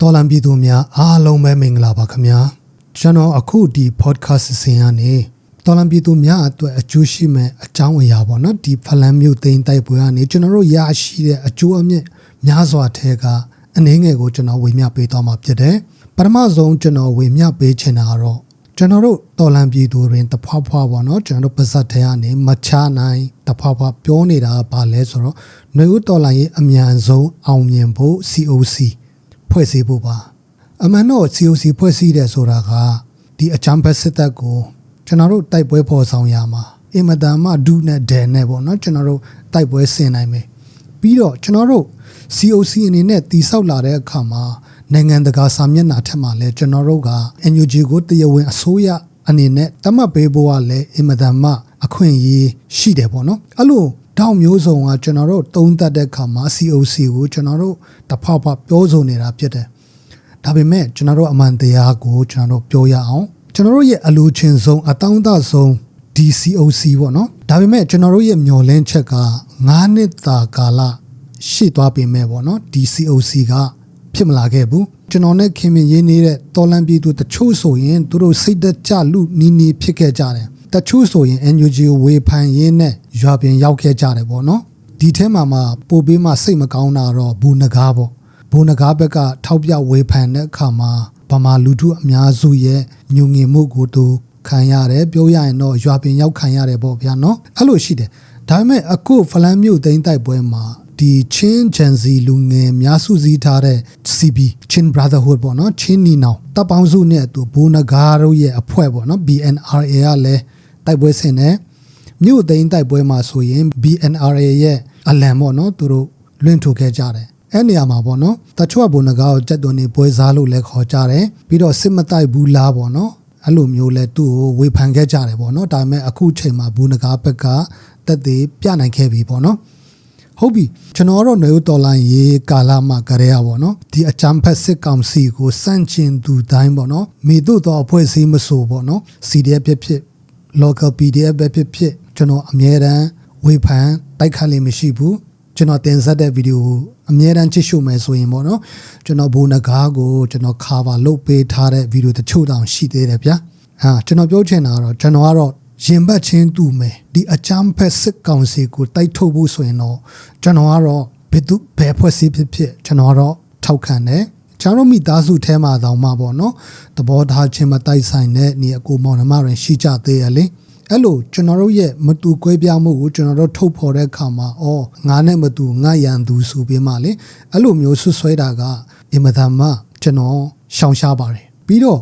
တော်လံပြည်သူများအားလုံးပဲမင်္ဂလာပါခင်ဗျာကျွန်တော်အခုဒီ podcast အစီအစဉ်ကနေတော်လံပြည်သူများအတွက်အကျိုးရှိမဲ့အကြောင်းအရာပေါ့နော်ဒီဖလန်မျိုးသိမ်းတိုက်ပွဲကနေကျွန်တော်တို့ရရှိတဲ့အကျိုးအမြတ်များစွာထဲကအနည်းငယ်ကိုကျွန်တော်ဝေမျှပေးသွားမှာဖြစ်တယ်ပထမဆုံးကျွန်တော်ဝေမျှပေးချင်တာကတော့ကျွန်တော်တို့တော်လံပြည်သူတွေတဖွာဖွာပေါ့နော်ကျွန်တော်တို့ပါဇက်ထဲကနေမချနိုင်တဖွာဖွာပြောနေတာကဘာလဲဆိုတော့ຫນွေဦးတော်လံရဲ့အမြန်ဆုံးအောင်မြင်ဖို့ COC ဖွဲ့စည်းဖို့ပါအမှန်တော့ COC ဖွဲ့စည်းတယ်ဆိုတာကဒီအချမ်းဖက်စစ်တပ်ကိုကျွန်တော်တို့တိုက်ပွဲပေါ်ဆောင်ရမှာအင်မတန်မှဒူးနဲ့ဒဲနဲ့ပေါ့နော်ကျွန်တော်တို့တိုက်ပွဲဆင်နိုင်မယ်ပြီးတော့ကျွန်တော်တို့ COC အနေနဲ့တည်ဆောက်လာတဲ့အခါမှာနိုင်ငံတကာစာမျက်နှာထက်မှလည်းကျွန်တော်တို့က NUG ကိုတရားဝင်အစိုးရအနေနဲ့တတ်မှတ်ပေးဖို့ကလည်းအင်မတန်မှအခွင့်အရေးရှိတယ်ပေါ့နော်အဲ့လို တောင်မျိုးစုံကကျွန်တော်တို့သုံးသပ်တဲ့အခါမှာ COC ကိုကျွန်တော်တို့တဖောက်ဖောက်ပြောဆိုနေတာဖြစ်တယ်။ဒါပေမဲ့ကျွန်တော်တို့အမှန်တရားကိုကျွန်တော်တို့ပြောရအောင်ကျွန်တော်တို့ရဲ့အလိုချင်ဆုံးအတောင်းတဆုံး DCOC ပေါ့နော်။ဒါပေမဲ့ကျွန်တော်တို့ရဲ့မျှော်လင့်ချက်က9နှစ်သာကာလရှိသွားပြီမဲ့ပေါ့နော် DCOC ကဖြစ်မလာခဲ့ဘူးကျွန်တော်နဲ့ခင်မင်းရင်းနေတဲ့တော်လန်ပြည်သူတချို့ဆိုရင်သူတို့စိတ်သက်ကြလူနီးနီးဖြစ်ခဲ့ကြတယ် တချို့ဆိုရင် NUG ကိုဝေဖန်ရင်းနဲ့ရွာပြင်ရောက်ခဲ့ကြတယ်ပေါ့နော်ဒီထဲမှာမှပို့ပေးမှစိတ်မကောင်းတာတော့ဘူနဂါပေါ့ဘူနဂါဘက်ကထောက်ပြဝေဖန်တဲ့အခါမှာဗမာလူထုအများစုရဲ့ညုံငင်မှုကိုသူခံရတယ်ပြောရရင်တော့ရွာပြင်ရောက်ခံရတယ်ပေါ့ဗျာနော်အဲ့လိုရှိတယ်ဒါပေမဲ့အခုဖလန်မြို့သိမ်းတိုက်ပွဲမှာဒီချင်းဂျန်စီလူငယ်များစုစည်းထားတဲ့ CB Chin Brotherhood ပေါ့နော်ချင်းနီနောင်တပ်ပေါင်းစုနဲ့အတူဘူနဂါတို့ရဲ့အဖွဲ့ပေါ့နော် BNRA ကလည်း တိုက်ပွဲဆင်တယ်မြို့သိမ်းတိုက်ပွဲမှာဆိုရင် BNRA ရဲ့အလံပေါ့နော်သူတို့လွင့်ထုတ်ခဲ့ကြတယ်အဲ့နေရာမှာပေါ့နော်တချို့ကဘူနဂါကိုကြက်သွန်နေပွဲစားလို့လည်းခေါ်ကြတယ်ပြီးတော့စစ်မတိုက်ဘူးလားပေါ့နော်အဲ့လိုမျိုးလဲသူ့ကိုဝေဖန်ခဲ့ကြတယ်ပေါ့နော်ဒါပေမဲ့အခုချိန်မှာဘူနဂါဘက်ကတက်သေးပြနိုင်ခဲ့ပြီပေါ့နော်ဟုတ်ပြီကျွန်တော်တို့နေဦးတော်လိုင်းရေကာလာမှာကြရဲရပါတော့ဒီအချမ်းဖက်စစ်ကောင်စီကိုစန့်ကျင်သူတိုင်းပေါ့နော်မိတို့တော့အဖွဲ့အစည်းမဆိုပေါ့နော် CDF ဖြစ်ဖြစ် local PDF ပဲဖြစ်ဖြစ်ကျွန်တော်အမြဲတမ်းဝေဖန်တိုက်ခတ်လိမ့်မရှိဘူးကျွန်တော်တင်ဆက်တဲ့ဗီဒီယိုကိုအမြဲတမ်းကြည့်ရှုမယ်ဆိုရင်ပေါ့နော်ကျွန်တော်ဘိုးနဂါးကိုကျွန်တော် cover လုပ်ပေးထားတဲ့ဗီဒီယိုတချို့တောင်ရှိသေးတယ်ဗျာဟာကျွန်တော်ပြောချင်တာကတော့ကျွန်တော်ကတော့ရင်ဘတ်ချင်းတူမယ်ဒီအချမ်းဖက်စစ်ကောင်စီကိုတိုက်ထုတ်ဖို့ဆိုရင်တော့ကျွန်တော်ကတော့ဘယ်သူဘယ်ဖွဲ့စည်းဖြစ်ဖြစ်ကျွန်တော်ကတော့ထောက်ခံတယ် ကျွန်တော်မိသားစုထဲမှာတောင်မှပေါ့နော်သဘောထားချင်းမတိုက်ဆိုင်တဲ့နေအကိုမောင်နှမတွေရှိကြသေးရလေအဲ့လိုကျွန်တော်တို့ရဲ့မတူကွဲပြားမှုကိုကျွန်တော်တို့ထုတ်ဖော်တဲ့အခါမှာအော်ငါနဲ့မတူငါရန်သူဆိုပြီးမှလေအဲ့လိုမျိုးဆွဆွဲတာကအင်မတန်မှကျွန်တော်ရှောင်ရှားပါတယ်ပြီးတော့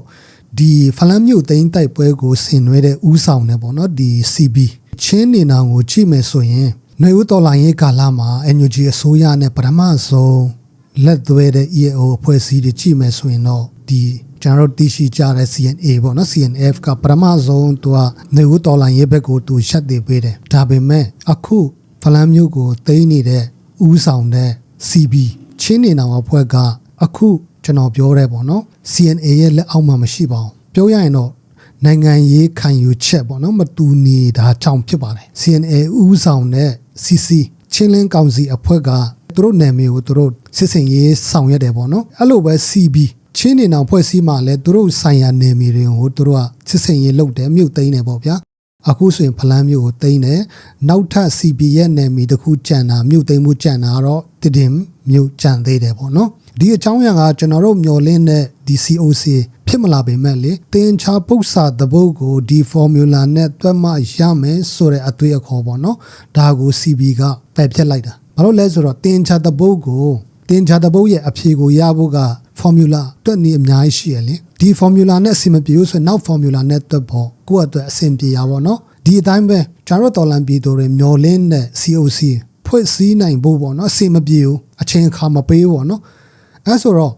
ဒီဖလန်မြို့သိန်းတိုက်ပွဲကိုဆင်နွှဲတဲ့ဥဆောင်နေပေါ့နော်ဒီ CB ချင်းနေနောင်ကိုကြည့်မယ်ဆိုရင်ຫນွေဦးတော်လိုင်းရေးကာလမှာ NUG အစိုးရနဲ့ပထမဆုံး လက်သွဲတဲ့ EAO အဖွဲ့အစည်းတွေကြည့်မယ်ဆိုရင်တော့ဒီကျွန်တော်တို့သိရှိကြတဲ့ CNA ပေါ့နော် CNF ကပထမဆုံးသူကနေဦးတော်လိုင်းရေးဘက်ကိုသူရှက်တည်ပေးတယ်ဒါပေမဲ့အခုဖလန်မျိုးကိုသိမ်းနေတဲ့ဥဆောင်တဲ့ CB ချင်းနေနောင်အဖွဲ့ကအခုကျွန်တော်ပြောရဲပေါ့နော် CNA ရဲ့လက်အောက်မှာမရှိပါဘူးပြောရရင်တော့နိုင်ငံရေးခံယူချက်ပေါ့နော်မတူနေတာကြောင့်ဖြစ်ပါတယ် CNA ဥဆောင်တဲ့ CC ချင်းလင်းကောင်စီအဖွဲ့က သူတို့နာမည်ကိုသူတို့စစ်စင်ရေးဆောင်ရွက်တယ်ပေါ့နော်အဲ့လိုပဲ CB ချင်းနေအောင်ဖွဲ့စည်းမှလည်းသူတို့ဆိုင်ရာနေမီတွေကိုသူတို့ကစစ်စင်ရေးလုပ်တယ်မြို့သိမ်းတယ်ပေါ့ဗျာအခုဆိုရင်ဖလန်းမြို့ကိုသိမ်းတယ်နောက်ထပ် CB ရဲ့နေမီတစ်ခုကြံတာမြို့သိမ်းမှုကြံတာကတော့တည်တင်မြို့ကြံသေးတယ်ပေါ့နော်ဒီအကြောင်းအရာကကျွန်တော်တို့မျှော်လင့်တဲ့ဒီ COC ဖြစ်မလာပေမဲ့လေတင်ချာပု္ပ္ပစာသဘုတ်ကိုဒီ formula နဲ့တွက်မှရမယ်ဆိုတဲ့အသွေးအခေါ်ပေါ့နော်ဒါကို CB ကပယ်ဖြတ်လိုက်တာ ဘာလို့လဲဆိုတော့တင်ချာသဘုတ်ကိုတင်ချာသဘုတ်ရဲ့အဖြေကိုရဖို့က formula တွက်နေအများကြီးရှိရလေဒီ formula နဲ့အဆင်မပြေဘူးဆိုရင်နောက် formula နဲ့တွက်ဖို့ကိုယ့်အတွက်အဆင်ပြေရပါတော့ဒီအတိုင်းပဲဂျာရော့တော်လန်ပြည်သူတွေမျောလင်းတဲ့ COC ဖွဲ့စည်းနိုင်ဖို့ပေါ့နော်အဆင်မပြေဘူးအချိန်အခါမပေးဘူးပေါ့နော်အဲဆိုတော့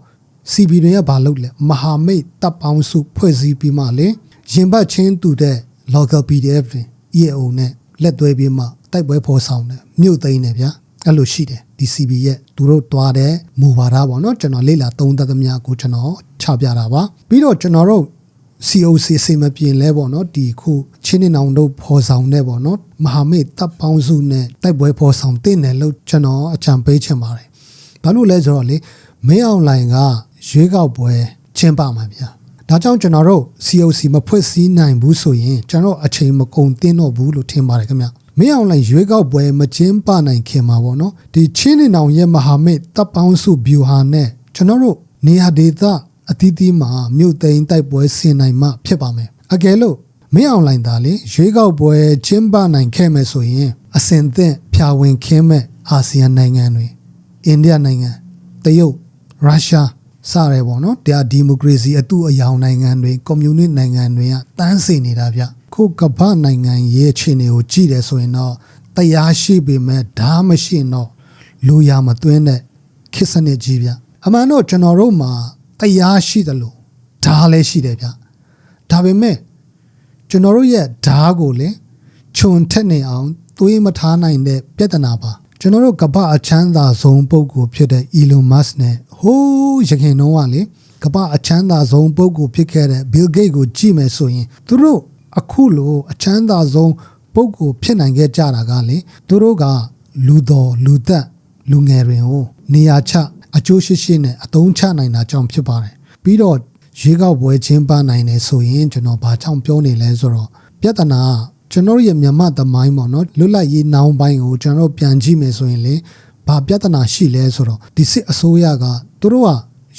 CB တွေကဘာလုပ်လဲမဟာမိတ်တပ်ပေါင်းစုဖွဲ့စည်းပြီးမှလေရင်ဘတ်ချင်းတူတဲ့ local PDF တွေ EAO နဲ့လက်သွဲပြီးမှတိုက်ပွဲဖော်ဆောင်တယ်မြို့သိမ်းတယ်ဗျာ အဲ့လိုရှိတယ်ဒီ CB ရဲ့သူတို့တွားတဲ့မူပါတာပေါ့နော်ကျွန်တော်လေ့လာသုံးသပ်သမျှကိုကျွန်တော်ချပြတာပါပြီးတော့ကျွန်တော်တို့ COC စေမပြင်လဲပေါ့နော်ဒီခုချင်းနေအောင်တို့ဖော်ဆောင်တဲ့ပေါ့နော်မဟာမိတ်တပ်ပေါင်းစုနဲ့တိုက်ပွဲဖော်ဆောင်တင်တယ်လို့ကျွန်တော်အကြံပေးချင်ပါတယ်ဘာလို့လဲဆိုတော့လေမင်းအောင်လိုင်ကရွေးကောက်ပွဲကျင်းပမှာဗျာဒါကြောင့်ကျွန်တော်တို့ COC မဖွဲ့စည်းနိုင်ဘူးဆိုရင်ကျွန်တော်အချိန်မကုန်သင့်တော့ဘူးလို့ထင်ပါတယ်ခင်ဗျ မင်းအောင်လိုင်ရွေးကောက်ပွဲမကျင်းပနိုင်ခင်မှာပေါ့နော်ဒီချင်းနေနောင်ရဲ့မဟာမိတ်တပ်ပေါင်းစုဗျူဟာနဲ့ကျွန်တော်တို့နေရာဒေသအသီးသီးမှာမြို့သိမ်းတိုက်ပွဲဆင်နိုင်မှဖြစ်ပါမယ်အကယ်လို့မင်းအောင်လိုင်သားလေရွေးကောက်ပွဲကျင်းပနိုင်ခဲ့မယ်ဆိုရင်အစင်သင့်ဖြာဝင်ခင်းမဲ့အာဆီယံနိုင်ငံတွေအိန္ဒိယနိုင်ငံတရုတ်ရုရှားစရဲပေါ့နော်တရားဒီမိုကရေစီအတူအယောင်နိုင်ငံတွေကွန်မြူနစ်နိုင်ငံတွေကတန်းစီနေတာဗျ ခုကမ္ဘာနိုင်ငံရဲ့အခြေအနေကိုကြည့်တယ်ဆိုရင်တော့တရားရှိပေမဲ့ဒါမရှိရင်တော့လူရမသွင်းတဲ့ခေတ်စနစ်ကြီးဗျအမှန်တော့ကျွန်တော်တို့မှာတရားရှိတယ်လို့ဒါလည်းရှိတယ်ဗျဒါပေမဲ့ကျွန်တော်တို့ရဲ့ဓားကိုလေခြုံထက်နေအောင်သွေးမထားနိုင်တဲ့ပြဿနာပါကျွန်တော်တို့ကမ္ဘာအချမ်းသာဆုံးပုဂ္ဂိုလ်ဖြစ်တဲ့ Elon Musk နဲ့ဟိုးရခင်တုန်းကလေကမ္ဘာအချမ်းသာဆုံးပုဂ္ဂိုလ်ဖြစ်ခဲ့တဲ့ Bill Gates ကိုကြည့်မယ်ဆိုရင်သူတို့ အခုလိုအချမ်းသာဆုံးပုဂ္ဂိုလ်ဖြစ်နိုင်ခဲ့ကြတာကလေသူတို့ကလူတော်လူသက်လူငယ်တွေကိုနေရာချအကျိုးရှိရှိနဲ့အသုံးချနိုင်တာကြောင့်ဖြစ်ပါတယ်ပြီးတော့ရွေးကောက်ပွဲချင်းပနိုင်တယ်ဆိုရင်ကျွန်တော်ဘာကြောင့်ပြောနေလဲဆိုတော့ပြဿနာကကျွန်တော်ရဲ့မြန်မာသမိုင်းပေါ့နော်လွတ်လပ်ရေးနောင်ပိုင်းကိုကျွန်တော်ပြန်ကြည့်မယ်ဆိုရင်လေဘာပြဿနာရှိလဲဆိုတော့ဒီစစ်အစိုးရကသူတို့က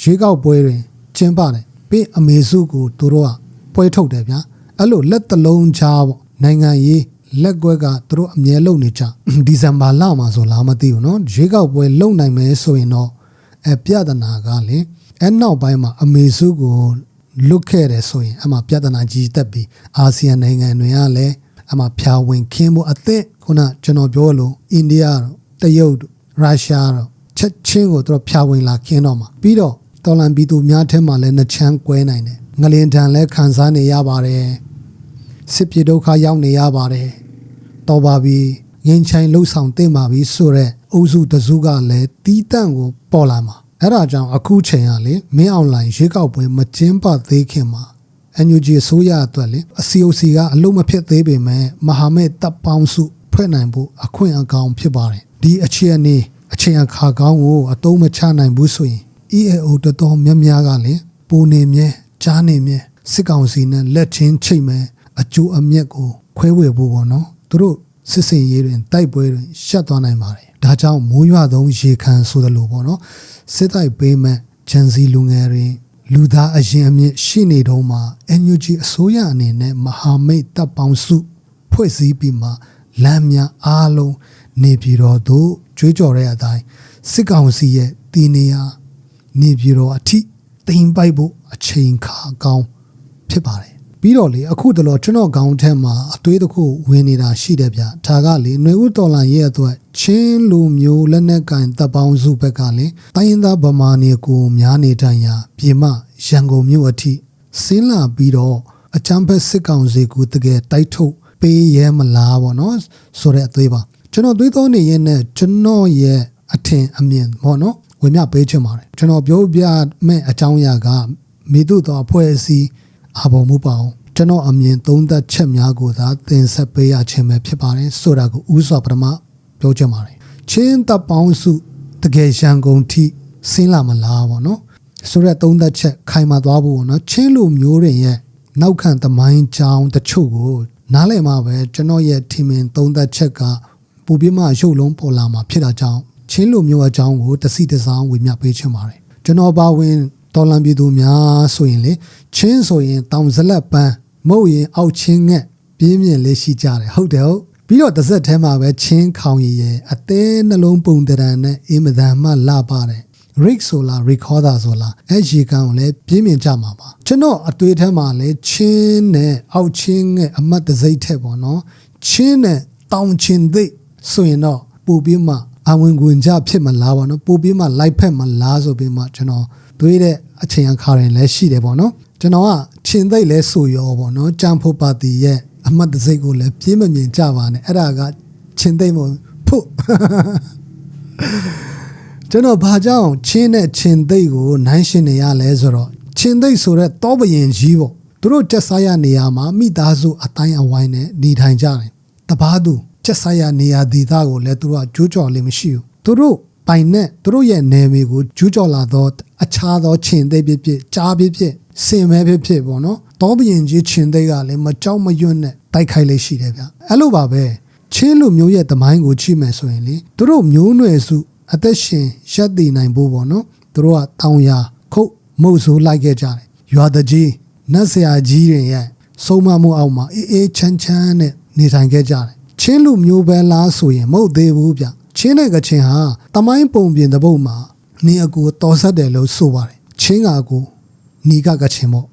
ရွေးကောက်ပွဲတွေကျင်းပတယ်ပြီးအမေစုကိုသူတို့ကပွဲထုတ်တယ်ဗျာ အဲ့လိုလက်တလုံးချားပေါ့နိုင်ငံရေးလက်ကွက်ကသူတို့အမြဲလုံနေကြဒီဇင်ဘာလမှာဆိုလားမသိဘူးเนาะရွေးကောက်ပွဲလုံနိုင်မယ်ဆိုရင်တော့အပြဿနာကလေအဲ့နောက်ပိုင်းမှာအမေစုကိုလွတ်ခဲ့တယ်ဆိုရင်အမှပြဿနာကြီးတက်ပြီးအာဆီယံနိုင်ငံတွေကလည်းအမှဖြာဝင်ခင်းဖို့အသက်ခုနကျွန်တော်ပြောလို့အိန္ဒိယတို့တရုတ်တို့ရုရှားတို့ချက်ချင်းကိုသူတို့ဖြာဝင်လာခင်းတော့မှာပြီးတော့တော်လန်ပြည်သူများထဲမှာလည်းနှချမ်းကွဲနိုင်တယ်ငလင်တန်လည်းခံစားနေရပါတယ် စစ်ပြေဒုက္ခရောက်နေရပါတယ်တော်ပါပြီငင်းချိုင်လှုပ်ဆောင်တင်ပါပြီဆိုတော့အုပ်စုတစုကလည်းတီးတန့်ကိုပေါ်လာမှာအဲ့ဒါကြောင့်အခုချိန်ကလေမင်းအွန်လိုင်းရွေးကောက်ပွဲမကျင်းပသေးခင်မှာ NUG အစိုးရအတွက်လေအစီအိုစီကအလုံးမဖြစ်သေးပေမဲ့မဟာမိတ်တပ်ပေါင်းစုဖွဲ့နိုင်ဖို့အခွင့်အကောင်ဖြစ်ပါတယ်ဒီအခြေအနေအချိန်အခါကောင်းကိုအတုံးမချနိုင်ဘူးဆိုရင် EAO တော်တော်များများကလည်းပုံနေမြဲကြားနေမြဲစစ်ကောင်စီနဲ့လက်ချင်းချိတ်မယ် အကျိုးအမြတ်ကိုခွဲဝေဖို့ပေါ့နော်သူတို့စစ်စင်ရေးတွင်တိုက်ပွဲတွင်ရှက်သွားနိုင်ပါတယ်ဒါကြောင့်မိုးရွာသုံးရေခံဆိုသလိုပေါ့နော်စစ်တိုက်ပေးမဲ့ဂျန်စီလူငယ်တွေလူသားအရင်အမြင့်ရှိနေတော့မှ NUG အစိုးရအနေနဲ့မဟာမိတ်တပ်ပေါင်းစု ဖွဲ့စည်းပြီးမှလမ်းများအားလုံးနေပြည်တော်သို့ကြွေးကြော်တဲ့အတိုင်းစစ်ကောင်စီရဲ့တည်နေရာနေပြည်တော်အထိတိမ်ပိုက်ဖို့အချိန်ခါကောင်းဖြစ်ပါတယ် ပြီးတော့လေအခုတလောကျွန်တော်ခေါင်းထဲမှာအသွေးတစ်ခုဝင်နေတာရှိတယ်ဗျဒါကလေຫນွေဦးတော်လန်ရဲ့အတွက်ချင်းလူမျိုးလက်နက်ကင်တပ်ပေါင်းစုဘက်ကလေတိုင်းရင်းသားဗမာနေကိုများနေတန်ရာပြည်မရန်ကုန်မြို့အထိဆင်းလာပြီးတော့အချမ်းဖက်စစ်ကောင်စီကိုတကယ်တိုက်ထုတ်ပေးရဲမလားပေါ့နော်ဆိုတဲ့အသွေးပါကျွန်တော်သွေးသောနေရင်နဲ့ကျွန်တော်ရဲ့အထင်အမြင်ပေါ့နော်ဝင်မြပေးချင်ပါတယ်ကျွန်တော်ပြောပြမဲ့အကြောင်းအရာကမိတို့သောအဖွဲ့အစည်း အပေါ်မှုပါအောင်ကျွန်တော်အမြင်သုံးသက်ချက်များကိုသာသင်ဆက်ပေးရခြင်းပဲဖြစ်ပါတယ်ဆိုတာကိုဥစွာပထမပြောချင်ပါတယ်ချင်းတပ်ပေါင်းစုတကယ်ရန်ကုန်ထိဆင်းလာမလားပေါ့နော်ဆိုရက်သုံးသက်ချက်ခိုင်မာသွားဖို့ပေါ့နော်ချင်းလူမျိုးတွေရဲ့နောက်ခံသမိုင်းကြောင်းတချို့ကိုနားလည်မှာပဲကျွန်တော်ရဲ့ထင်မြင်သုံးသက်ချက်ကပူပြမရုပ်လုံးပေါ်လာမှာဖြစ်တာကြောင့်ချင်းလူမျိုးအကြောင်းကိုတစီတစောင်းဝေမျှပေးချင်ပါတယ်ကျွန်တော်ပါဝင် တော်လန်ပြည်သူများဆိုရင်လေချင်းဆိုရင်တောင်ဇလက်ပန်းမဟုတ်ရင်အောက်ချင်းငက်ပြင်းပြင်းလေးရှိကြတယ်ဟုတ်တယ်ဟုတ်ပြီးတော့တစ်ဆက်ထဲမှာပဲချင်းခေါင်ရည်ရဲ့အသေးနှလုံးပုံတရံနဲ့အင်မတန်မှလှပါတယ် rig ဆိုလား recorder ဆိုလားအဲ့ရေကန်ကိုလည်းပြင်းပြင်းကြမှာပါကျွန်တော်အတွေ့အထဲမှာလည်းချင်းနဲ့အောက်ချင်းငယ်အမတ်တစိမ့်ထက်ပေါ့နော်ချင်းနဲ့တောင်ချင်းသိဆိုရင်တော့ပူပြီးမှအဝင်ကွင်ကြဖြစ်မလားပေါ့နော်ပူပြီးမှ live ဖက်မလားဆိုပြီးမှကျွန်တော် တွေးတဲ့အချိန်အခါရင်လည်းရှိတယ်ပေါ့နော်ကျွန်တော်ကချင်းသိလဲဆိုရောပေါ့နော်ကြံဖို့ပါတီရဲ့အမတ်တစိမ့်ကိုလည်းပြင်းမမြင်ကြပါနဲ့အဲ့ဒါကချင်းသိမို့ဖို့ကျွန်တော်ဘာကြောင့်ချင်းနဲ့ချင်းသိကိုနိုင်ရှင်နေရလဲဆိုတော့ချင်းသိဆိုတဲ့တောပရင်ကြီးပေါ့သူတို့ကျက်စားရနေရမှာမိသားစုအတိုင်းအဝိုင်းနဲ့နေထိုင်ကြတယ်တပားသူကျက်စားရနေရဒေသကိုလည်းသူတို့ကကြိုးကြော်လေးမရှိဘူးသူတို့ ပပိုင်နဲ့သူတို့ရဲ့နယ်မြေကိုကျူးကျော်လာသောအခြားသောခြင်သိပ်ဖြစ်ဖြစ်ကြားဖြစ်ဖြစ်စင်မဲဖြစ်ဖြစ်ပေါ့နော်တောဘရင်ကြီးခြင်သိပ်ကလည်းမကြောက်မရွံ့နဲ့တိုက်ခိုက်လေးရှိတယ်ဗျအဲ့လိုပါပဲချင်းလူမျိုးရဲ့တမိုင်းကိုချိမယ်ဆိုရင်လေသူတို့မျိုးနွယ်စုအသက်ရှင်ရက်တည်နိုင်ဖို့ပေါ့နော်သူတို့ကတောင်ယာခုတ်မုတ်ဆိုးလိုက်ခဲ့ကြတယ်ရွာတကြီးနတ်ဆရာကြီးတွေရဲ့ဆုံးမမှုအောက်မှာအေးအေးချမ်းချမ်းနဲ့နေထိုင်ခဲ့ကြတယ်ချင်းလူမျိုးပဲလားဆိုရင်မဟုတ်သေးဘူးဗျ ချင်းတဲ့ကချင်းဟာတမိုင်းပုံပြင်တဲ့ဘုတ်မှာနေအကူတော်ဆက်တယ်လို့ဆိုပါတယ်ချင်းကအကူနီကကချင်းပေါ့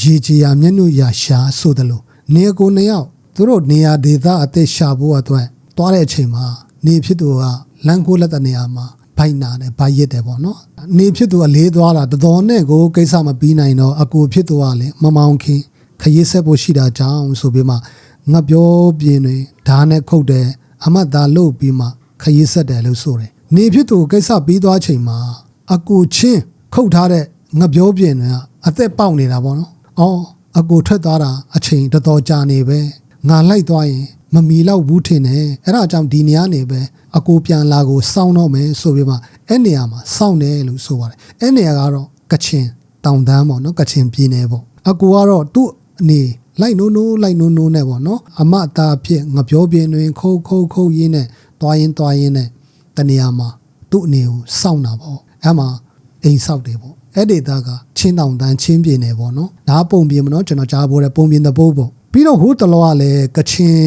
ရေကြီးရမျက်နှာရရှာဆိုတယ်လို့နေအကူနှစ်ယောက်သူတို့နေရာဒေသအသက်ရှာဖို့အတွက်သွားတဲ့အချိန်မှာနေဖြစ်သူကလမ်းကိုလက်တဲ့နေရာမှာဘိုက်နာတယ်ဘိုက်ရစ်တယ်ပေါ့နော်နေဖြစ်သူကလေးသွားတာတတော်နဲ့ကိုကိစ္စမပြီးနိုင်တော့အကူဖြစ်သူကလည်းမမောင်ခင်ခရီးဆက်ဖို့ရှိတာကြောင့်ဆိုပြီးမှငါပြောပြင်းတွေဓာတ်နဲ့ခုတ်တယ်အမတ်သားလုတ်ပြီးမှ ခရီးဆက်တယ်လို့ဆိုတယ်နေဖြစ်သူကိစ္စပြီးသွားချိန်မှာအကူချင်းခုတ်ထားတဲ့ငါပြောပြင်းတွေကအသက်ပေါက်နေတာပေါ့နော်အော်အကူထွက်သွားတာအချိန်တော်တော်ကြာနေပဲငါလိုက်သွားရင်မမီလောက်ဘူးထင်တယ်အဲ့ဒါကြောင့်ဒီနေရာနေပဲအကိုပြန်လာကိုစောင်းတော့မယ်ဆိုပြီးမှအဲ့နေရာမှာစောင်းတယ်လို့ဆိုပါတယ်အဲ့နေရာကတော့ကချင်တောင်တန်းပေါ့နော်ကချင်ပြည်နယ်ပေါ့အကိုကတော့သူ့အနေလိုက်နိုးနိုးလိုက်နိုးနိုးနဲ့ပေါ့နော်အမအသားဖြစ်ငပြောပြင်းတွင်ခုတ်ခုတ်ခုတ်ရင်းနဲ့ တွားရင်တွားရင်နဲ့တနေရာမှာသူ့အနေကိုစောင့်တာပေါ့အဲ့မှာအိမ်ဆောက်တယ်ပေါ့အဲ့ဒေတာကချင်းတောင်တန်းချင်းပြည်နယ်ပေါ့နော်ဒါပုံပြင်မနော်ကျွန်တော်ကြားဖို့တဲ့ပုံပြင်တဲ့ပိုးပေါ့ပြီးတော့ဟိုတလောကလည်းကချင်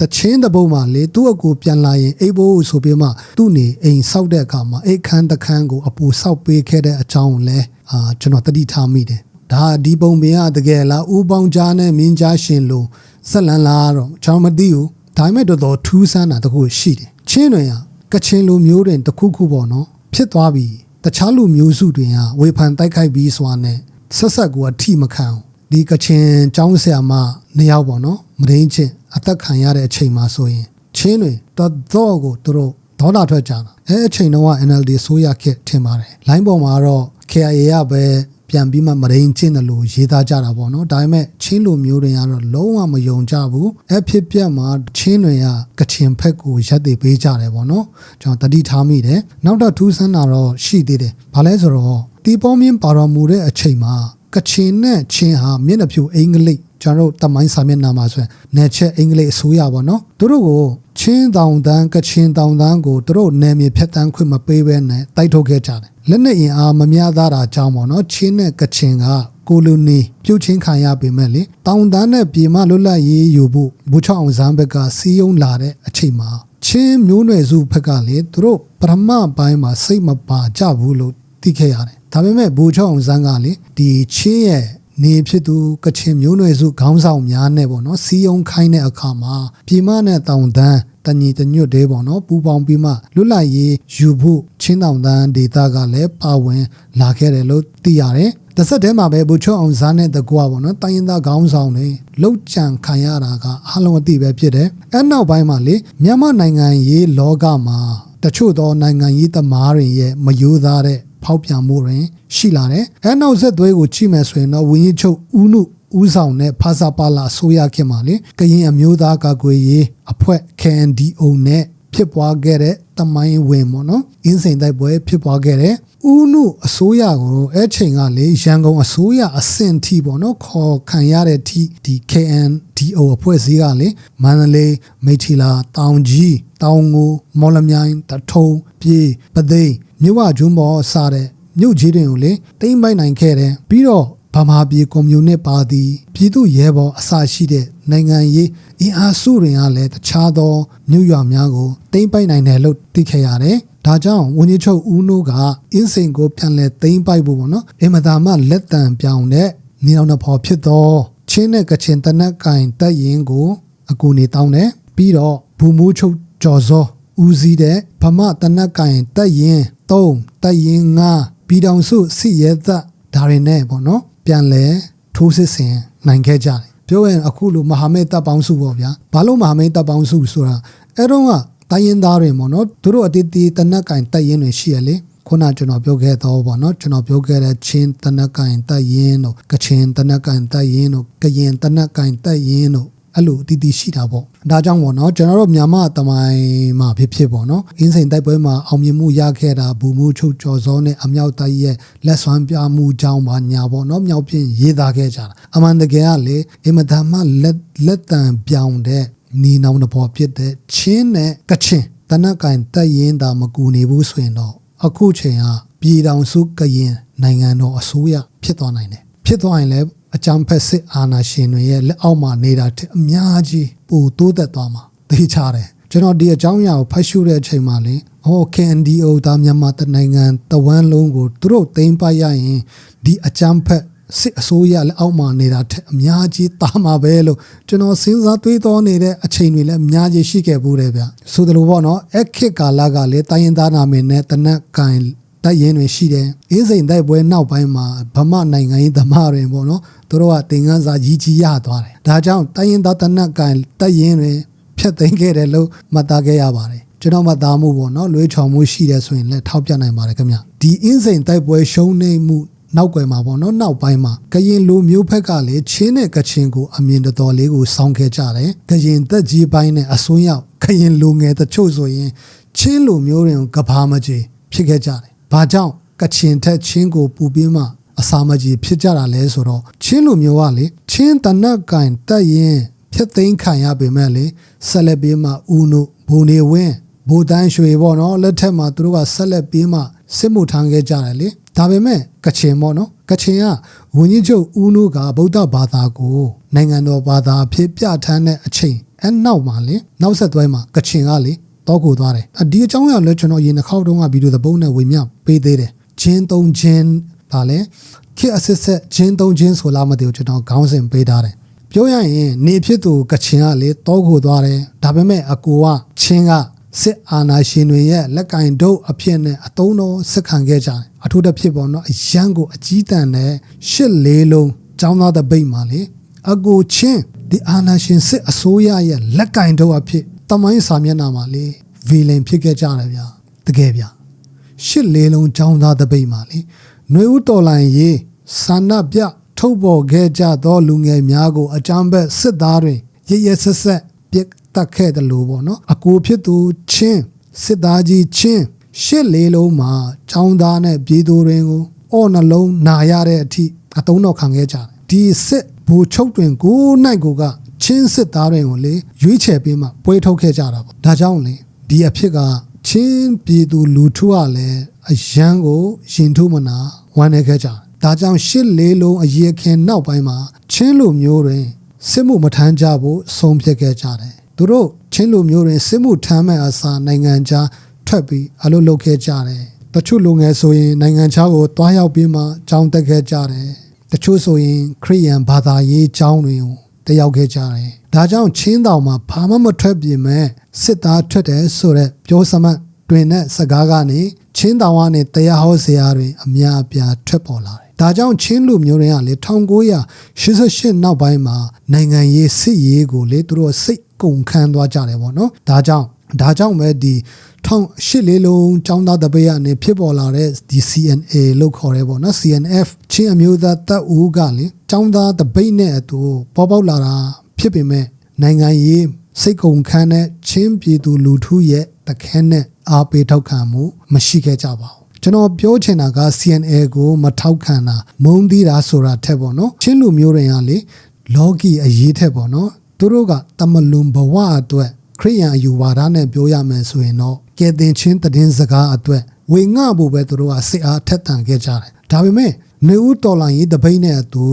တချင်းတပုတ်မှာလေသူ့အကူပြန်လာရင်အိတ်ဘိုးဆိုပြီးမှသူ့နေအိမ်ဆောက်တဲ့အခါမှာအိတ်ခမ်းတခမ်းကိုအပူဆောက်ပေးခဲ့တဲ့အကြောင်းကိုလည်းအာကျွန်တော်တတိထားမိတယ်ဒါဒီပုံပင်ကတကယ်လားဦးပေါင်းကြားနဲ့မင်းကြားရှင်လို့ဆက်လန်းလာတော့ကျွန်တော်မသိဘူးဒါပေမဲ့တော်တော်ထူးဆန်းတာတခုရှိတယ် ချင်းတွေကကချင်လူမျိုးတွေတခုခုပေါ့နော်ဖြစ်သွားပြီတခြားလူမျိုးစုတွေကဝေဖန်တိုက်ခိုက်ပြီးစွာနဲ့ဆက်ဆက်ကိုအထိမခံအောင်ဒီကချင်ចောင်းဆရာမနှစ်ယောက်ပေါ့နော်မရင်းချင်းအသက်ခံရတဲ့အချိန်မှာဆိုရင်ချင်းတွေတော်တော်ကိုသူတို့ဒေါသထွက်ကြတာအဲအချိန်တုန်းက NLD ဆိုရခက်ထင်ပါတယ်လိုင်းပေါ်မှာတော့ KIA ရပဲ ပြန်ပြီးမှမရင်းချင်းတယ်လို့ရေးသားကြတာပေါ့နော်ဒါပေမဲ့ချင်းလူမျိုးတွေကတော့လုံးဝမယုံကြဘူးအဖြစ်ပြက်မှာချင်းတွေကကချင်ဖက်ကိုရက်တည်ပေးကြတယ်ပေါ့နော်ကျွန်တော်တတိထားမိတယ်နောက်တော့ထူးဆန်းတာတော့ရှိသေးတယ်ဘာလဲဆိုတော့တီပေါမြင့်ပါတော်မူတဲ့အချိန်မှာ ကချင်နဲ့ချင်းဟာမျက်နှာဖြူအင်္ဂလိပ်ကျွန်တော်တို့တမိုင်းစာမျက်နှာမှာဆိုရင်နယ်ချက်အင်္ဂလိပ်အစိုးရပေါ့နော်သူတို့ကိုချင်းတောင်တန်းကချင်တောင်တန်းကိုသူတို့နယ်မြေဖြတ်တန်းခွင့်မပေးဘဲနဲ့တိုက်ထုတ်ခဲ့ကြတယ်လက်နဲ့အင်အားမများသားတာကြောင့်ပေါ့နော်ချင်းနဲ့ကချင်ကကိုလိုနီပြုတ်ချင်းခံရပေမဲ့လေတောင်တန်းနဲ့ပြည်မလွတ်လပ်ရေးယူဖို့ဘူချောင်းအောင်ဇမ်းဘက်ကစီးယုံလာတဲ့အချိန်မှာချင်းမျိုးနွယ်စုဘက်ကလေသူတို့ပထမပိုင်းမှာစိတ်မပါကြဘူးလို့ သိခဲ့ရတယ်ဒါပေမဲ့ဘူချောင်းအောင်ဇမ်းကလေဒီချင်းရဲ့နေဖြစ်သူကချင်မျိုးနွယ်စုခေါင်းဆောင်များနဲ့ပေါ့နော်စီယုံခိုင်းတဲ့အခါမှာပြည်မနဲ့တောင်တန်းတညီတညွတ်သေးပေါ့နော်ပူပေါင်းပြီးမှလွတ်လပ်ရေးယူဖို့ချင်းတောင်တန်းဒေသကလည်းပါဝင်လာခဲ့တယ်လို့သိရတယ်။တစ်ဆက်တည်းမှာပဲဘူချောအောင်ဇာနဲ့တကွာပေါ့နော်တိုင်းရင်းသားခေါင်းဆောင်တွေလှုပ်ကြံခံရတာကအလုံးအသိပဲဖြစ်တယ်။အဲနောက်ပိုင်းမှာလေမြန်မာနိုင်ငံရေးလောကမှာတချို့သောနိုင်ငံရေးသမားတွေရဲ့မယိုးသားတဲ့ ဖောက်ပြန်မှုတွင် ရှိလာတယ်။အဲနောက်ဆက်သွဲကိုကြည့်မယ်ဆိုရင်တော့ဝင်းကြီးချုပ်ဦးနုဦးဆောင်တဲ့ဖာစာပါလာဆိုရခင်မှာလေကရင်အမျိုးသားကာကွယ်ရေးအဖွဲ့ KNDO နဲ့ဖြစ်ပွားခဲ့တဲ့တမိုင်းဝင်ပေါ့နော်အင်းစိန်တိုက်ပွဲဖြစ်ပွားခဲ့တဲ့ဦးနုအစိုးရကိုအဲ့ချိန်ကလေရန်ကုန်အစိုးရအဆင့်ထိပေါ့နော်ခေါ်ခံရတဲ့ထိဒီ KNDO အဖွဲ့အစည်းကလေမန္တလေးမိထီလာတောင်ကြီးတောင်ငူမော်လမြိုင်တထုံပြေးပသိမ် မြို့ဝကျွန်းပေါ်စတဲ့မြို့ကြီးတွေကိုလေတိမ့်ပိုက်နိုင်ခဲ့တယ်ပြီးတော့ဗမာပြည်ကွန်မြူနစ်ပါတီပြည်သူ့ရဲဘော်အစရှိတဲ့နိုင်ငံရေးအင်အားစုတွေကလည်းတခြားသောမြို့ရွာများကိုတိမ့်ပိုက်နိုင်တယ်လို့သိခဲ့ရတယ်။ဒါကြောင့်ဝန်ကြီးချုပ်ဦးနိုးကအင်းစိန်ကိုပြန်လဲတိမ့်ပိုက်ဖို့ပေါ့နော်။အင်မတာမှလက်တံပြောင်းတဲ့နေအောင်နှဖော်ဖြစ်သောချင်းနဲ့ကချင်တနက်ကင်တက်ရင်ကိုအကူနေတောင်းတယ်။ပြီးတော့ဘူမူချုပ်ကျော်စော ဦးစီးတဲ့ဗမာတနက်ကင်တက်ရင်3တက်ရင်5ပြည်တော်စုစစ်ရဲသက်ဒါတွေနဲ့ပေါ့နော်ပြန်လဲထိုးစစ်ဆင်နိုင်ခဲ့ကြတယ်ပြောရင်အခုလိုမဟာမိတ်တပ်ပေါင်းစုပေါ့ဗျာဘာလို့မဟာမိတ်တပ်ပေါင်းစုဆိုတာအဲ့တော့ကတိုင်းရင်းသားတွေပေါ့နော်သူတို့အတီးတီးတနက်ကင်တက်ရင်တွေရှိရလေခုနကျွန်တော်ပြောခဲ့တော့ဗောနော်ကျွန်တော်ပြောခဲ့တဲ့ချင်းတနက်ကင်တက်ရင်တို့ကချင်တနက်ကင်တက်ရင်တို့ကရင်တနက်ကင်တက်ရင်တို့ အဲ့လိုတည်တည်ရှိတာပေါ့ဒါကြောင့်ပေါ့နော်ကျွန်တော်တို့မြန်မာတမိုင်းမှာဖြစ်ဖြစ်ပေါ့နော်အင်းစိန်တိုက်ပွဲမှာအောင်မြင်မှုရခဲ့တာဘူမှုချုပ်ကျော်စောနဲ့အမြောက်တိုက်ရဲ့လက်ဆွမ်းပြမှုကြောင့်ပါညာပေါ့နော်မြောက်ပြင်းရေးသားခဲ့ကြတာအမှန်တကယ်ကလေအင်မတန်မှလက်လက်တံပြောင်းတဲ့နီနောင်တဘောဖြစ်တဲ့ချင်းနဲ့ကချင်တနက်ကင်တက်ရင်တာမကူနေဘူးဆိုရင်တော့အခုချိန်ကပြည်တော်စုကရင်နိုင်ငံတော်အစိုးရဖြစ်သွားနိုင်တယ်ဖြစ်သွားရင်လည်း အကြမ်းဖက်စစ်အာဏာရှင်တွေရဲ့လက်အောက်မှာနေတာတဲ့အများကြီးပိုတိုးသက်သွားမှာသိချတယ်ကျွန်တော်ဒီအကြောင်းအရာကိုဖတ်ရှုတဲ့အချိန်မှာလေဟော KNDO ဒါမြန်မာတနိုင်ငံတဝမ်းလုံးကိုသူတို့သိမ်းပိုက်ရရင်ဒီအကြမ်းဖက်စစ်အစိုးရလက်အောက်မှာနေတာတဲ့အများကြီးတာမှာပဲလို့ကျွန်တော်စဉ်းစားတွေးတောနေတဲ့အချိန်တွေလည်းအများကြီးရှိခဲ့ဘူးတယ်ဗျဆိုသလိုပေါ့နော်အခက်ကာလကလည်းတိုင်းရင်းသားနာမည်နဲ့တနက်ကန် တိုက်ရင်တွေရှိတယ်အေးစိန်တိုက်ပွဲနောက်ပိုင်းမှာဗမာနိုင်ငံရေးသမားတွေပေါ့နော်သူတို့ကတင်ငန်းစာကြီးကြီးရသွားတယ်ဒါကြောင့်တိုင်းရင်သားတနက်ကန်တိုက်ရင်တွေဖျက်သိမ်းခဲ့တယ်လို့မှတ်သားခဲ့ရပါတယ်ကျွန်တော်မှတ်သားမှုပေါ့နော်လွေးချော်မှုရှိတယ်ဆိုရင်လည်းထောက်ပြနိုင်ပါတယ်ခင်ဗျဒီအင်းစိန်တိုက်ပွဲရှုံးနေမှုနောက်ွယ်မှာပေါ့နော်နောက်ပိုင်းမှာကရင်လူမျိုးဖက်ကလည်းချင်းနဲ့ကချင်ကိုအမြင်တော်လေးကိုစောင်းခဲ့ကြတယ်ကရင်သက်ကြီးပိုင်းနဲ့အစွန်းရောက်ကရင်လူငယ်တချို့ဆိုရင်ချင်းလူမျိုးတွေကိုကဘာမကြီးဖြစ်ခဲ့ကြတယ် ဘာကြောင့်ကချင်ထက်ချင်းကိုပူပြီးမှအစာမကြီးဖြစ်ကြတာလဲဆိုတော့ချင်းလူမျိုးကလေချင်းတနက်ကင်တက်ရင်ဖြစ်သိမ်းခံရပေမဲ့လေဆက်လက်ပြီးမှဦးနုဘုံနေဝင်းဘိုးတန်းရွှေပေါ့နော်လက်ထက်မှာသူတို့ကဆက်လက်ပြီးမှစစ်မှုထမ်းခဲ့ကြတယ်လေဒါပေမဲ့ကချင်ပေါ့နော်ကချင်ကဝင်းကြီးချုပ်ဦးနုကဗုဒ္ဓဘာသာကိုနိုင်ငံတော်ဘာသာအဖြစ်ပြဋ္ဌာန်းတဲ့အချိန်အဲနောက်မှာလေနောက်ဆက်တွဲမှာကချင်ကလေ တောကိုသွားတယ်အဒီအကြောင်းအရာလည်းကျွန်တော်ရေနှခေါက်တုန်းကဗီဒီယိုသပုံးနဲ့ဝေမျှပေးသေးတယ်ဂျင်းသုံးဂျင်းဗာလဲခေအစစ်ဆက်ဂျင်းသုံးဂျင်းဆိုလားမသိဘူးကျွန်တော်ခေါင်းစဉ်ပေးထားတယ်ပြောရရင်နေဖြစ်သူကချင်ကလေတောကိုသွားတယ်ဒါပေမဲ့အကိုကချင်းကစစ်အာဏာရှင်တွေရဲ့လက်ကင်ဒုတ်အဖြစ်နဲ့အတုံးတော်စစ်ခံခဲ့ကြတယ်အထူးသဖြင့်ပေါ့နော်အရန်ကိုအကြီးတန်းနဲ့ရှစ်လေးလုံးចောင်းသားတဲ့ပိတ်မှာလေအကိုချင်းဒီအာဏာရှင်စစ်အစိုးရရဲ့လက်ကင်ဒုတ်အဖြစ် တမိုင်းစာမျက်နှာမှာလေဗီလင်ဖြစ်ခဲ့ကြတယ်ဗျာတကယ်ဗျာရှစ်လေးလုံးចောင်းသားတဲ့ပိတ်မှာလေနှွေဦးတော်လိုင်းရေးဆန္ဒပြထုတ်ပေါ်ခဲ့ကြသောလူငယ်များကိုအကြမ်းဖက်စစ်သားတွေရရဆက်ဆက်ပြစ်တက်ခဲ့တယ်လို့ပေါ့နော်အကိုဖြစ်သူချင်းစစ်သားကြီးချင်းရှစ်လေးလုံးမှာချောင်းသားနဲ့ပြည်သူတွေကိုအော်နှလုံးနာရတဲ့အထိအတုံးတော့ခံခဲ့ကြတယ်ဒီစစ်ဘူချုပ်တွင်ကိုနိုင်ကိုက ချင်းစစ်သားတွေကိုလေရွေးချယ်ပြီးမှပွဲထုတ်ခဲ့ကြတာပေါ့ဒါကြောင့်လေဒီအဖြစ်ကချင်းပြည်သူလူထုကလည်းအရန်ကိုရင်ထုမနာဝမ်းနေခဲ့ကြတယ်ဒါကြောင့်ရှစ်လေးလုံးအရေးခင်နောက်ပိုင်းမှာချင်းလူမျိုးတွေစစ်မှုမထမ်းကြဖို့ဆုံးဖြတ်ခဲ့ကြတယ်သူတို့ချင်းလူမျိုးတွေစစ်မှုထမ်းမဲ့အစားနိုင်ငံခြားထွက်ပြီးအလုပ်လုပ်ခဲ့ကြတယ်တချို့လူငယ်ဆိုရင်နိုင်ငံခြားကိုတွားရောက်ပြီးမှကြောင်းတက်ခဲ့ကြတယ်တချို့ဆိုရင်ခရိယန်ဘာသာရေးကျောင်းတွေကို တက်ရောက်ခဲ့ကြတယ်ဒါကြောင့်ချင်းတောင်မှာဘာမှမထွက်ပြင်မဲ့စစ်သားထွက်တယ်ဆိုတော့ပြောစမှတ်တွင်တဲ့စကားကနေချင်းတောင်ကနေတရားဟောဆရာတွေအများအပြားထွက်ပေါ်လာတယ်ဒါကြောင့်ချင်းလူမျိုးတွေကလေ1988နောက်ပိုင်းမှာနိုင်ငံရေးစစ်ရေးကိုလေသူတို့စိတ်ကုန်ခန်းသွားကြတယ်ပေါ့နော်ဒါကြောင့် ဒါကြောင့်ပဲဒီထောင်ရှစ်လေးလုံးចောင်းသားတပည့်ကနေဖြစ်ပေါ်လာတဲ့ဒီ CNA လို့ခေါ်ရဲပေါ့နော် CNF ချင်းအမျိုးသားတပ်ဦးကလေចောင်းသားတပည့်နဲ့အတူပေါ်ပေါက်လာတာဖြစ်ပေမဲ့နိုင်ငံရေးစိတ်ကုန်ခန်းတဲ့ချင်းပြည်သူလူထုရဲ့တခဲနဲ့အားပေးထောက်ခံမှုမရှိခဲ့ကြပါဘူးကျွန်တော်ပြောချင်တာက CNA ကိုမထောက်ခံတာမုန်းသီးတာဆိုတာထက်ပေါ့နော်ချင်းလူမျိုးတွေကလေလောကီအရေးထက်ပေါ့နော်သူတို့ကတမလွန်ဘဝအတွက်ခ ရိယန်အယူဝါဒနဲ့ပြောရမယ်ဆိုရင်တော့ကဲတင်ချင်းတည်င်းစကားအတွက်ဝေငှဖို့ပဲသူတို့ကစစ်အားထက်တန်ခဲ့ကြတယ်ဒါပေမဲ့နေဦးတော်လိုင်းရေးတပိတ်နဲ့အတူ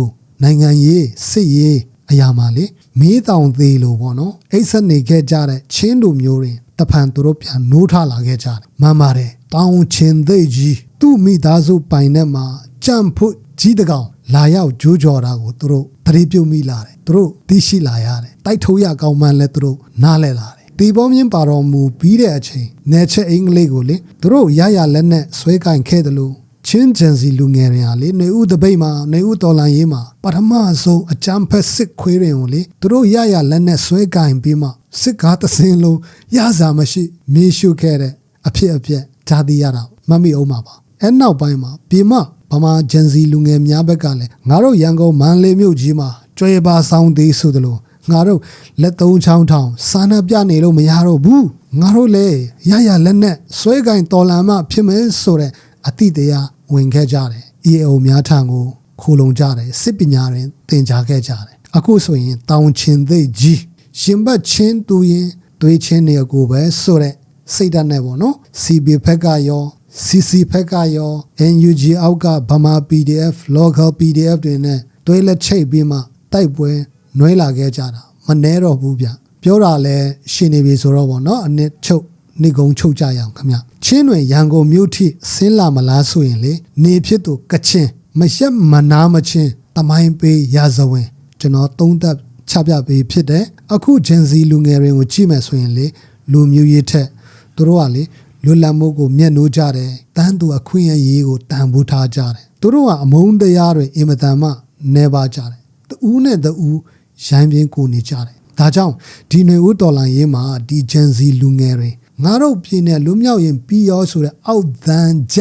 နိုင်ငံရေးစစ်ရေးအရာမှာလေမီးတောင်သေးလို့ပေါ့နော်အိတ်ဆက်နေခဲ့ကြတဲ့ချင်းလူမျိုးတွေတဖန်သူတို့ပြန်နိုးထလာခဲ့ကြတယ်မှန်ပါတယ်တောင်ချင်းသိကြီးသူ့မိသားစုပိုင်နဲ့မှာကြံ့ဖို့ကြီးတကောင်လာရောက်ကြိုးကြော်တာကိုသူတို့သတိပြုမိလာတယ်သူတို့သိရှိလာရတယ်တိုက်ထိုးရကောင်းမှန်းလဲသူတို့နားလဲလာတယ် ဒီပေါင်းမြင့်ပါတော်မူပြီးတဲ့အချိန်နယ်ချက်အင်္ဂလိပ်ကိုလေသူတို့ရရလက်နဲ့ဆွဲကင်ခဲ့တယ်လို့ချင်းဂျန်စီလူငယ်တွေဟာလေနေဦးတပိတ်မှာနေဦးတော်လန်ရေးမှာပထမဆုံးအကြမ်းဖက်စစ်ခွေးတွေကိုလေသူတို့ရရလက်နဲ့ဆွဲကင်ပြီးမှစစ်ကားတစင်းလုံးရစာမရှိမေးရှုခဲ့တဲ့အဖြစ်အပျက်ဂျာတိရတာမမိအောင်ပါပါအဲနောက်ပိုင်းမှာပြည်မဗမာဂျန်စီလူငယ်များဘက်ကလည်းငါတို့ရန်ကုန်မန္တလေးမြို့ကြီးမှာကျွေးပါဆောင်သေးဆိုသလို ငငါတို့လက်သုံးချောင်းထောင်စာနာပြနေလို့မရတော့ဘူးငါတို့လေရရလက်နဲ့ဆွဲကင်တော်လန်မှဖြစ်မယ်ဆိုတဲ့အတိတရားဝင်ခဲ့ကြတယ် EAO များထံကိုခိုလုံကြတယ်စစ်ပညာရင်သင်ကြားခဲ့ကြတယ်အခုဆိုရင်တောင်ချင်သိကြီးရှင်ဘတ်ချင်းတူရင်တွေးချင်းနေကိုပဲဆိုတဲ့စိတ်ဓာတ်နဲ့ပေါ့နော် CB ဖက်ကရော CC ဖက်ကရော NUG အောက်ကဗမာ PDF local PDF တွေနဲ့တွေးလက်ချိတ်ပြီးမှတိုက်ပွဲ နှွဲလာခဲ့ကြတာမနှဲတော့ဘူးဗျပြောတာလဲရှင်နေပြီဆိုတော့ပေါ့နော်အနစ်ချုပ်နေကုံချုပ်ကြရအောင်ခင်ဗျချင်းတွင်ရန်ကုန်မြို့ထိဆင်းလာမလားဆိုရင်လေနေဖြစ်သူကချင်းမရက်မနာမချင်းတမိုင်းပေးရာဇဝင်ကျွန်တော်သုံးသက်ချပြပေးဖြစ်တယ်အခုဂျန်စီလူငယ်တွေကိုကြည့်မယ်ဆိုရင်လေလူမျိုးရေးထက်သူတို့ကလေလွတ်လပ်မှုကိုမျက်နှိုးကြတယ်တန်းသူအခွင့်အရေးကိုတန်ဖိုးထားကြတယ်သူတို့ကအမုန်းတရားတွေအင်မတန်မှနေပါကြတယ်တူးနဲ့တူး ရိုင်းပြင်းကိုနေကြတယ်ဒါကြောင့်ဒီຫນွေဦးတော်လိုင်းရေးမှာဒီဂျန်စီလူငယ်တွေငါတို့ပြည်နယ်လူမျိုးရင်ပြီးရောဆိုတဲ့အောက်သန်းကြ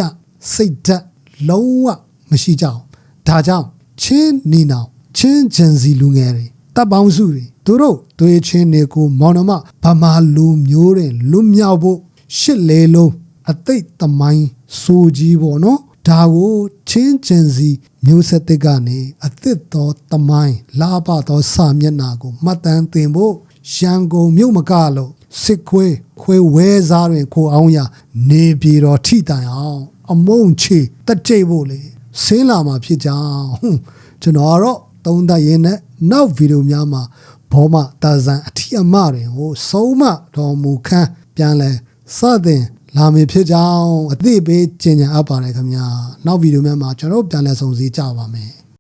စိတ်ဓာတ်လုံးဝမရှိကြအောင်ဒါကြောင့်ချင်းနီနောင်ချင်းဂျန်စီလူငယ်တွေတပ်ပေါင်းစုတွေသူတို့သွေးချင်းတွေကိုမောင်နှမဗမာလူမျိုးတွေလွတ်မြောက်ဖို့ရှစ်လေလုံးအသိတမိုင်းဆိုကြီးပေါ့နော် ဒါကိုချင်းကျင်စီမျိုးဆက်တစ်ကနေအသစ်သောတမိုင်းလာပသောစာမျက်နာကိုမှတ်တမ်းတင်ဖို့ရန်ကုန်မြို့မကလို့စစ်ခွေးခွေးဝဲစားတွင်ကိုအောင်ရနေပြည်တော်ထိတိုင်အောင်အမုံချေတက်ကြိတ်ဖို့လေဆင်းလာမှာဖြစ်ကြောင်းဟွန်းကျွန်တော်ကတော့သုံးသပ်ရင်းနဲ့နောက်ဗီဒီယိုများမှာဘောမတာဇန်အထီအမတွင်ဟိုဆုံးမတော်မူခန်းပြန်လဲစတင် လာမည်ဖြစ်ကြောင်းအသိပေးကျင်ညာအပ်ပါတယ်ခင်ဗျာနောက်ဗီဒီယိုများမှာကျွန်တော်တို့ပြန်လဲဆုံစည်းကြပါမယ်